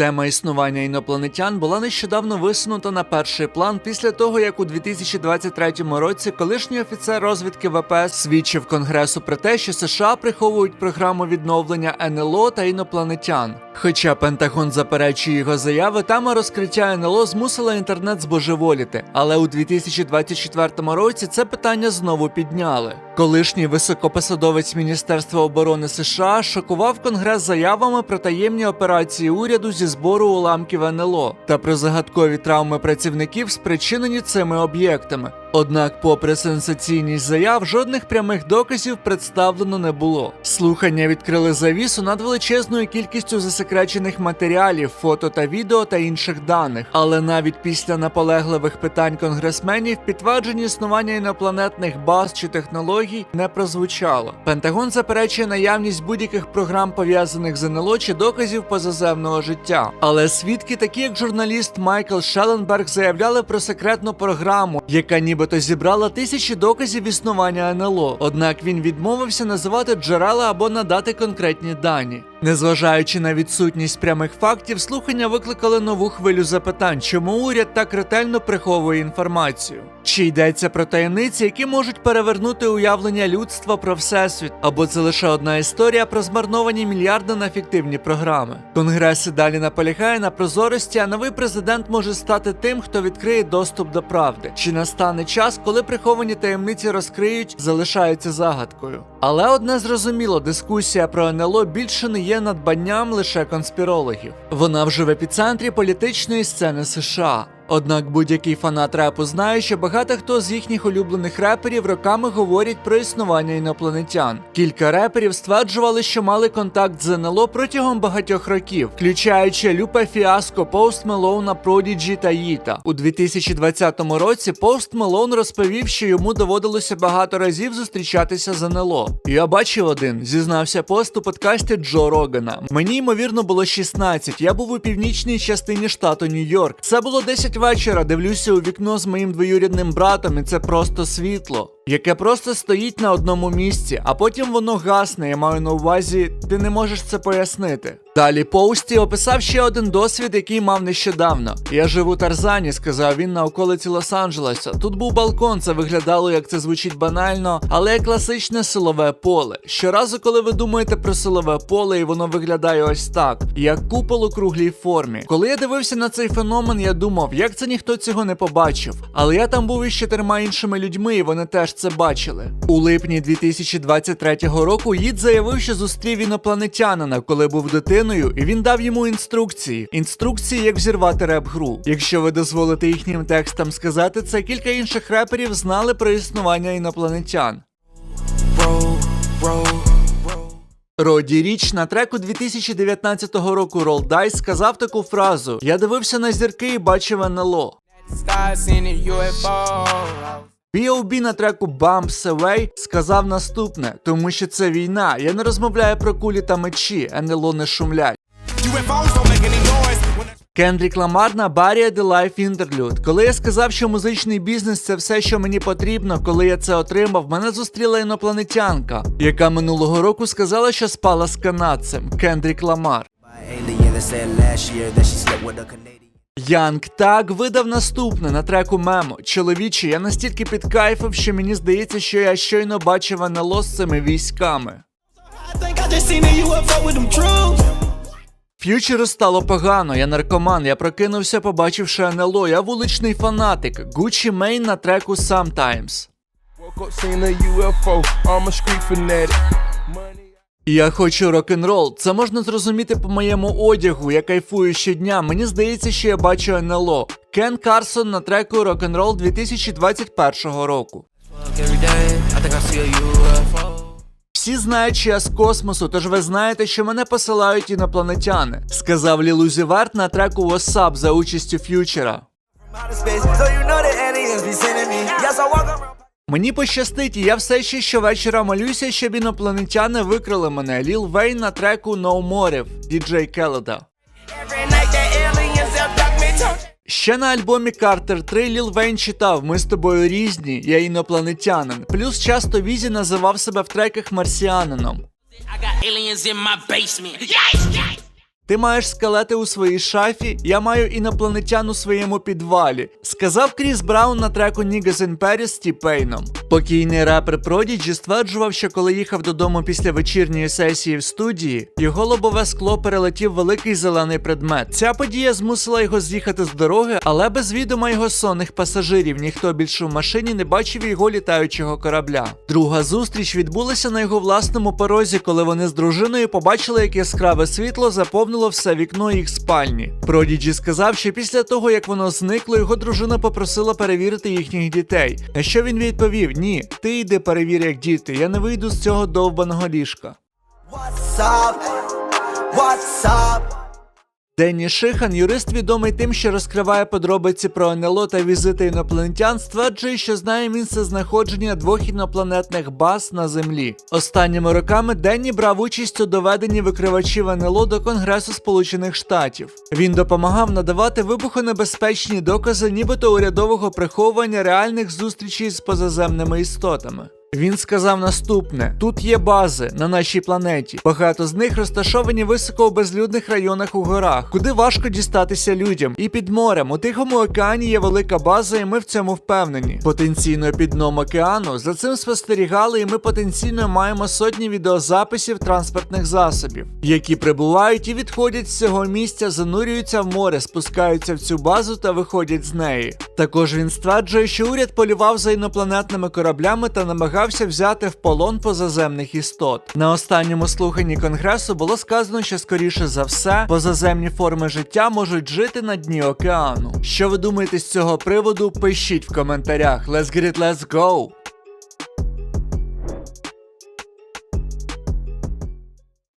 Тема існування інопланетян була нещодавно висунута на перший план після того, як у 2023 році колишній офіцер розвідки ВПС свідчив Конгресу про те, що США приховують програму відновлення НЛО та інопланетян. Хоча Пентагон заперечує його заяви, тема розкриття НЛО змусила інтернет збожеволіти. Але у 2024 році це питання знову підняли. Колишній високопосадовець Міністерства оборони США шокував Конгрес заявами про таємні операції уряду зі збору уламків НЛО та про загадкові травми працівників, спричинені цими об'єктами. Однак, попри сенсаційність заяв, жодних прямих доказів представлено не було. Слухання відкрили завісу над величезною кількістю засекречених матеріалів, фото та відео та інших даних. Але навіть після наполегливих питань конгресменів підтвердження існування інопланетних баз чи технологій не прозвучало. Пентагон заперечує наявність будь-яких програм пов'язаних з НЛО чи доказів позаземного життя. Але свідки, такі як журналіст Майкл Шелленберг, заявляли про секретну програму, яка нібито зібрала тисячі доказів існування НЛО. Однак він відмовився називати джерела або надати конкретні дані. Незважаючи на відсутність прямих фактів, слухання викликали нову хвилю запитань, чому уряд так ретельно приховує інформацію. Чи йдеться про таємниці, які можуть перевернути уявлення людства про всесвіт, або це лише одна історія про змарновані мільярди на фіктивні програми. Конгрес і далі наполягає на прозорості, а новий президент може стати тим, хто відкриє доступ до правди. Чи настане час, коли приховані таємниці розкриють, залишається загадкою. Але одне зрозуміло, дискусія про НЛО більше не є надбанням лише конспірологів. Вона вже в епіцентрі політичної сцени США. Однак будь-який фанат репу знає, що багато хто з їхніх улюблених реперів роками говорять про існування інопланетян. Кілька реперів стверджували, що мали контакт з НЛО протягом багатьох років, включаючи Люпе Фіаско, Пост Мелоуна, Продіджі та Їта. У 2020 році Пост Мелоун розповів, що йому доводилося багато разів зустрічатися з НЛО. Я бачив один, зізнався пост у подкасті Джо Рогана. Мені ймовірно було 16, Я був у північній частині штату Нью-Йорк. Це було 10 вечора. Дивлюся у вікно з моїм двоюрідним братом, і це просто світло. Яке просто стоїть на одному місці, а потім воно гасне. Я маю на увазі, ти не можеш це пояснити. Далі Поусті описав ще один досвід, який мав нещодавно. Я живу Тарзані, сказав він на околиці Лос-Анджелеса. Тут був балкон, це виглядало, як це звучить банально, але класичне силове поле. Щоразу, коли ви думаєте про силове поле, і воно виглядає ось так, як купол у круглій формі. Коли я дивився на цей феномен, я думав, як це ніхто цього не побачив. Але я там був із чотирма іншими людьми, і вони теж це бачили. У липні 2023 року Їд заявив, що зустрів інопланетянина, коли був дитиною, і він дав йому інструкції. Інструкції, як взірвати реп-гру. Якщо ви дозволите їхнім текстам сказати це, кілька інших реперів знали про існування інопланетян. Роді Річ на треку 2019 року Roll Dice сказав таку фразу: Я дивився на зірки і бачив НЛО. B.O.B. на треку Bumps Away сказав наступне, тому що це війна. Я не розмовляю про кулі та мечі, НЛО не шумлять. Кендрік Ламар на Barrier The Life Interlude. Коли я сказав, що музичний бізнес це все, що мені потрібно, коли я це отримав, мене зустріла інопланетянка, яка минулого року сказала, що спала з канадцем. Кендрік Ламар. Янг Так видав наступне на треку Мемо. Чоловіче, я настільки під кайфом, що мені здається, що я щойно бачив НЛО з цими військами. Ф'ючеру стало погано, я наркоман, я прокинувся, побачивши НЛО, я вуличний фанатик. Гучі Мейн на треку Sometimes. Я хочу рок-н-рол. Це можна зрозуміти по моєму одягу. Я кайфую щодня. Мені здається, що я бачу НЛО. Кен Карсон на треку рок-н-рол 2021 року. Всі знають, що я з космосу, тож ви знаєте, що мене посилають інопланетяни, сказав Ліл Узі Верт на треку What's Up за участю Ф'ючера. Yes. Мені пощастить, і я все ще щовечора молюся, щоб інопланетяни викрили мене. Ліл Вейн на треку No More, діджей Келеда. Ще на альбомі Картер 3 Ліл Вейн читав Ми з тобою різні, я інопланетянин. Плюс часто Візі називав себе в треках марсіанином. I got aliens in my basement. Yikes, yikes. Ти маєш скелети у своїй шафі, я маю інопланетян у своєму підвалі. Сказав Кріс Браун на треку Niggas in з Тіпейном. Покійний репер Prodigy стверджував, що коли їхав додому після вечірньої сесії в студії, його лобове скло перелетів великий зелений предмет. Ця подія змусила його з'їхати з дороги, але без відома його сонних пасажирів ніхто більше в машині не бачив його літаючого корабля. Друга зустріч відбулася на його власному порозі, коли вони з дружиною побачили, як яскраве світло заповнило все вікно їх спальні. Продіджі сказав, що після того, як воно зникло, його дружина попросила перевірити їхніх дітей. На що він відповів: Ні, ти йди перевір, як діти, я не вийду з цього довбаного ліжка. What's up? What's up? Денні Шихан, юрист відомий тим, що розкриває подробиці про НЛО та візити інопланетян, стверджує, що знає місце знаходження двох інопланетних баз на землі. Останніми роками Денні брав участь у доведенні викривачів НЛО до Конгресу Сполучених Штатів. Він допомагав надавати вибухонебезпечні докази, нібито урядового приховування реальних зустрічей з позаземними істотами. Він сказав наступне: тут є бази на нашій планеті. Багато з них розташовані високо у безлюдних районах у горах, куди важко дістатися людям. І під морем у Тихому океані є велика база, і ми в цьому впевнені. Потенційно під дном океану за цим спостерігали, і ми потенційно маємо сотні відеозаписів транспортних засобів, які прибувають і відходять з цього місця, занурюються в море, спускаються в цю базу та виходять з неї. Також він стверджує, що уряд полював за інопланетними кораблями та намагався взяти в полон позаземних істот. На останньому слуханні конгресу було сказано, що скоріше за все позаземні форми життя можуть жити на дні океану. Що ви думаєте з цього приводу? Пишіть в коментарях. Let's get it, let's go!